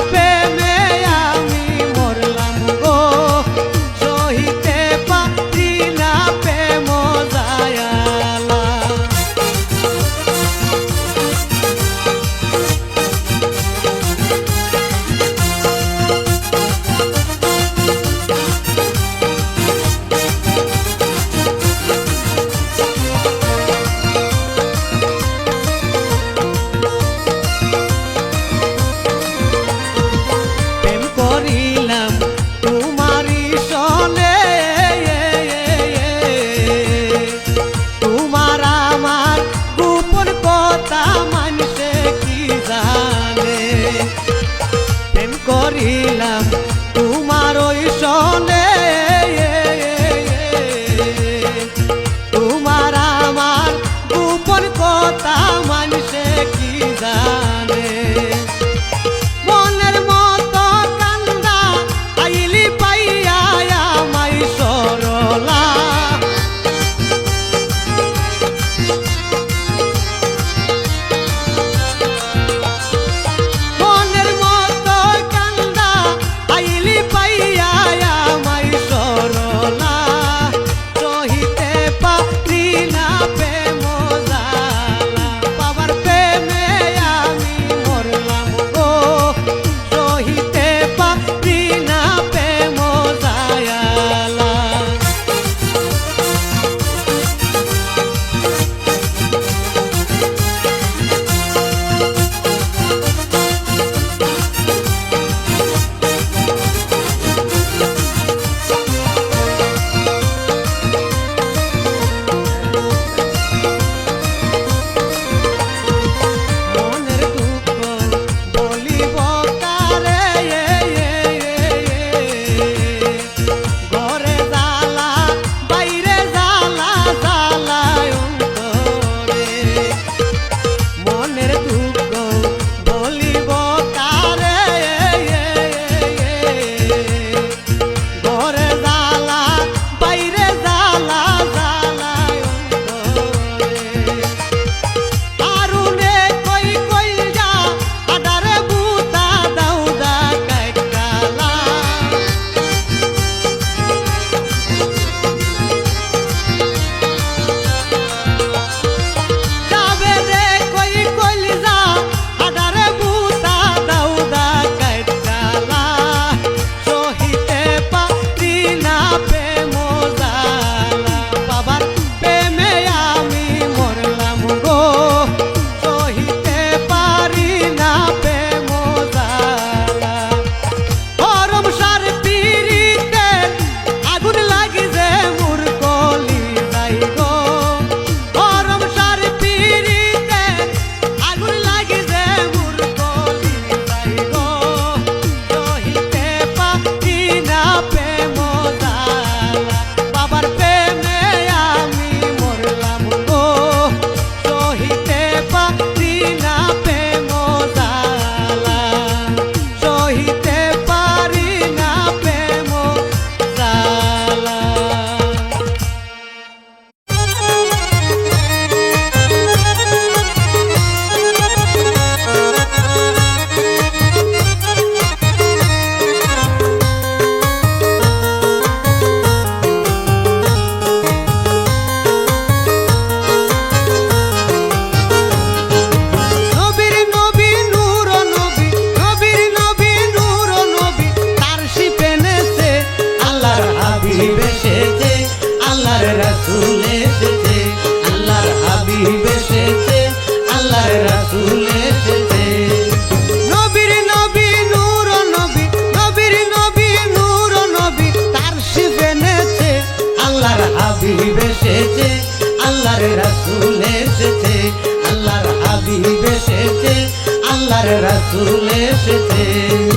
the best. রাসুল এসেছে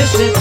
Mississippi.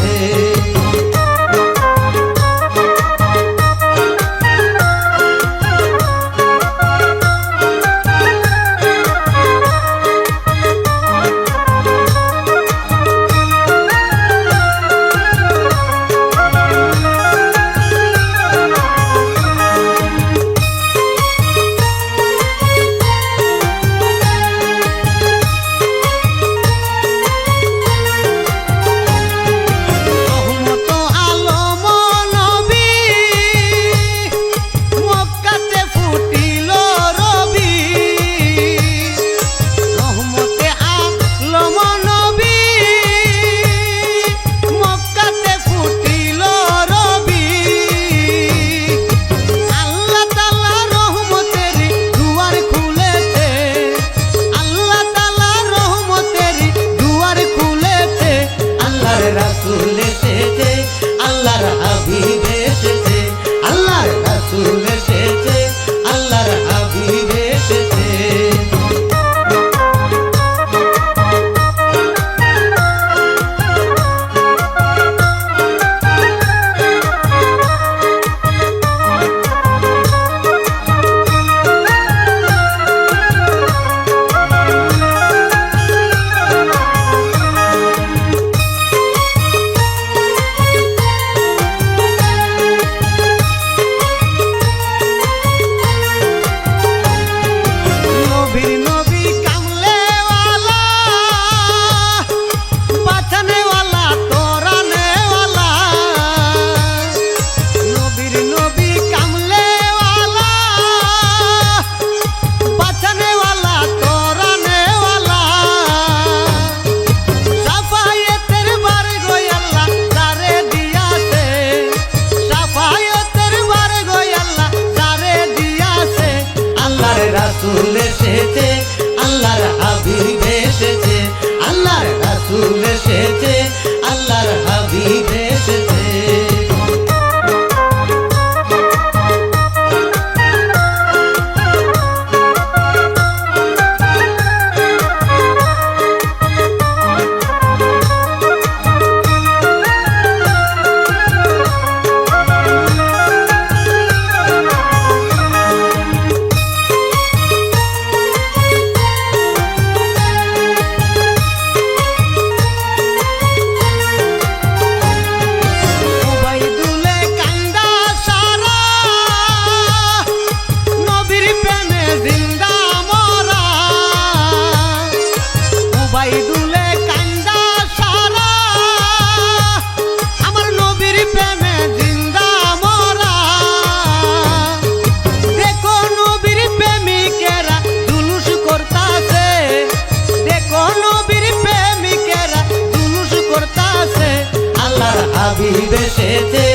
এসেছে,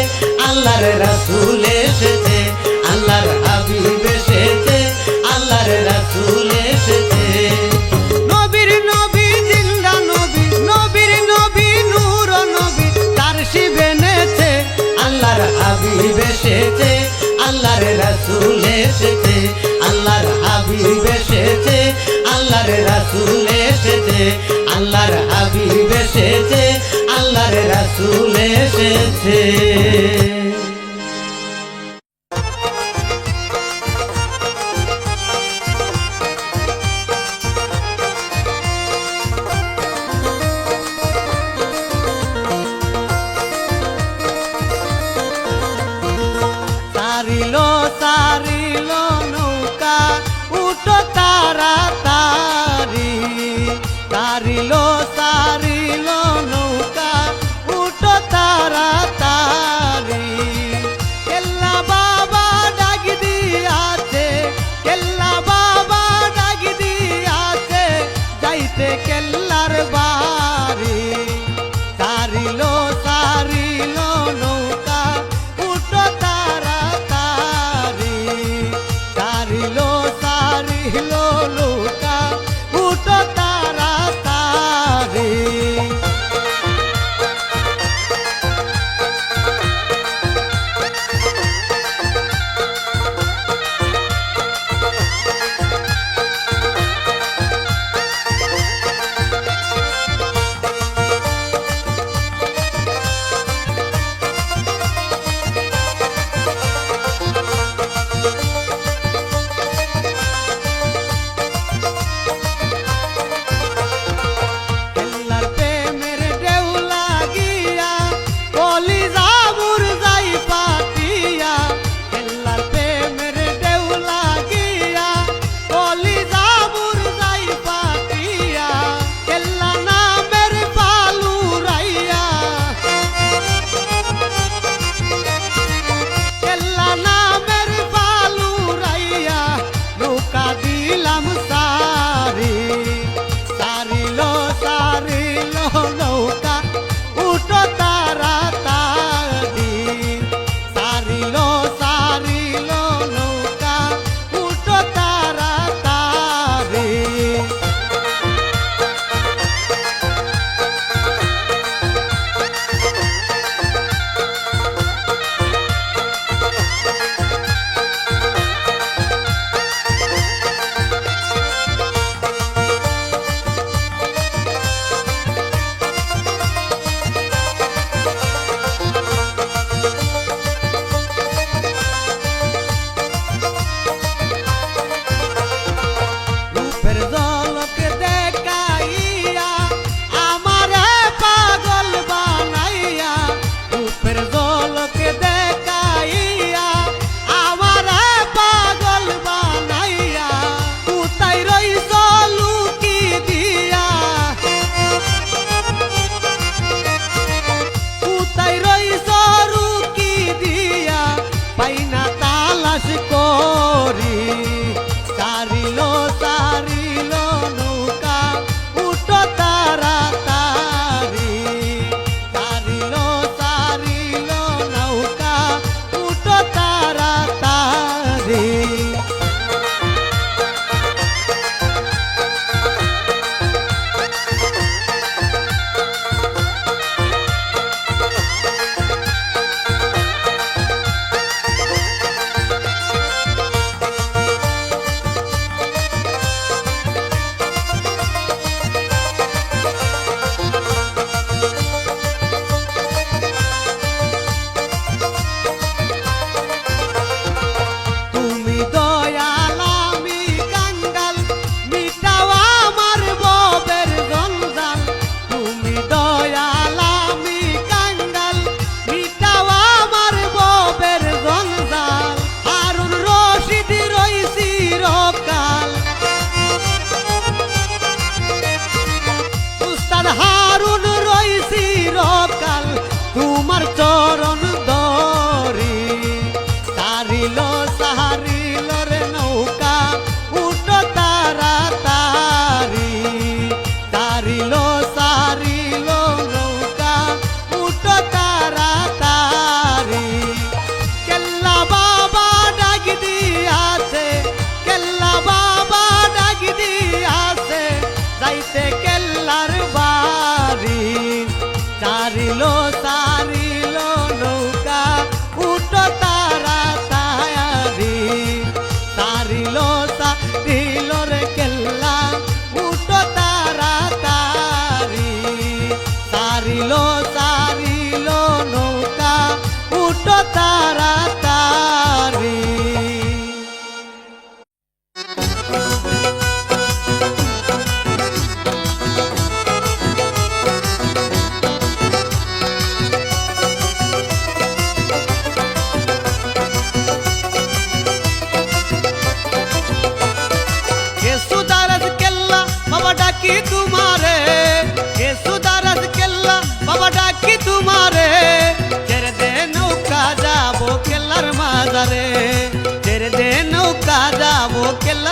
আল্লাহর রাসূল এসেছে, আল্লাহর হাবিব এসেছে, আল্লাহর রাসূল এসেছে। নবীর নবী, জিন্দা নবী, নবীর নবী, নূর নবী, তার শিব এনেছে, আল্লাহর হাবিব এসেছে, আল্লাহর রাসূল এসেছে, আল্লাহর হাবিব এসেছে, আল্লাহর রাসূল এসেছে, আল্লাহর হাবিব এসেছে আল্লাহর রাসুল এসেছে। Hello.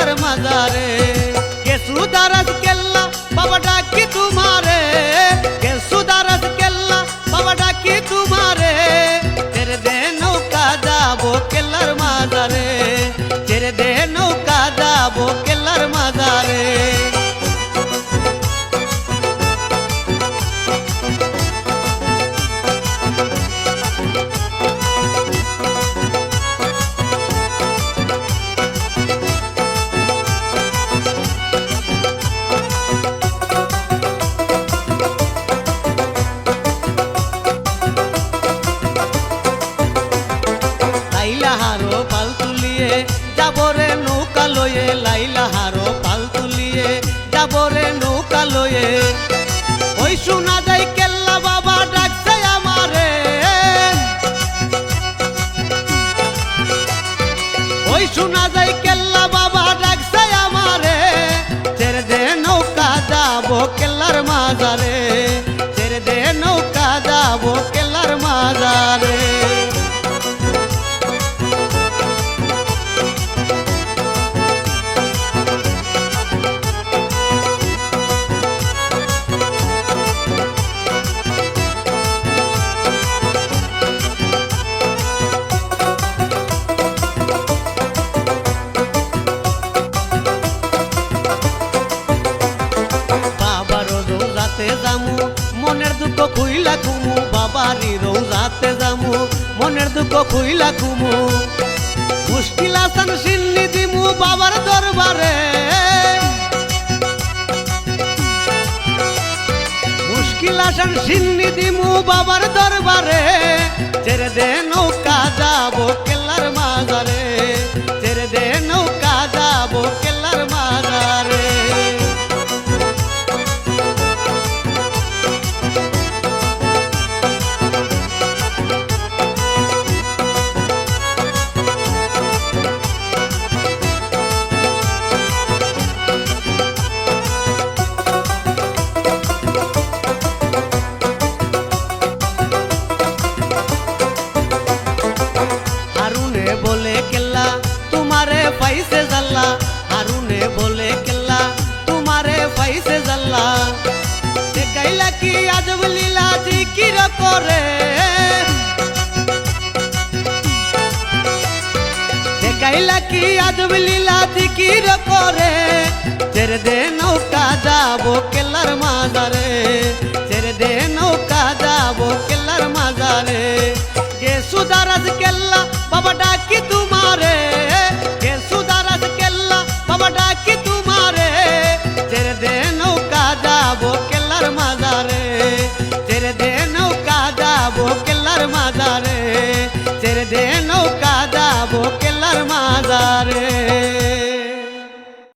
বাবার মাজারে কেসু দারাজ কেল্লা বাবা ডাকি তোমারে? boca en la de ভাগ্য খুইলা কুমু। মুশকিল আসান সিন্নি দিমু বাবার দরবারে। মুশকিল আসান সিন্নি দিমু বাবার দরবারে। ছেড়ে দে নৌকা আজব লীলা জিকির করে। দেখাইলা কি আজব লীলা জিকির করে। ছেড়ে দে নৌকা, যাব কেলার মাজারে। ছেড়ে দে নৌকা, যাব কেলার মাজারে। কে সুদারাজ কেল্লা বাবা ডাকি তুমি? sarma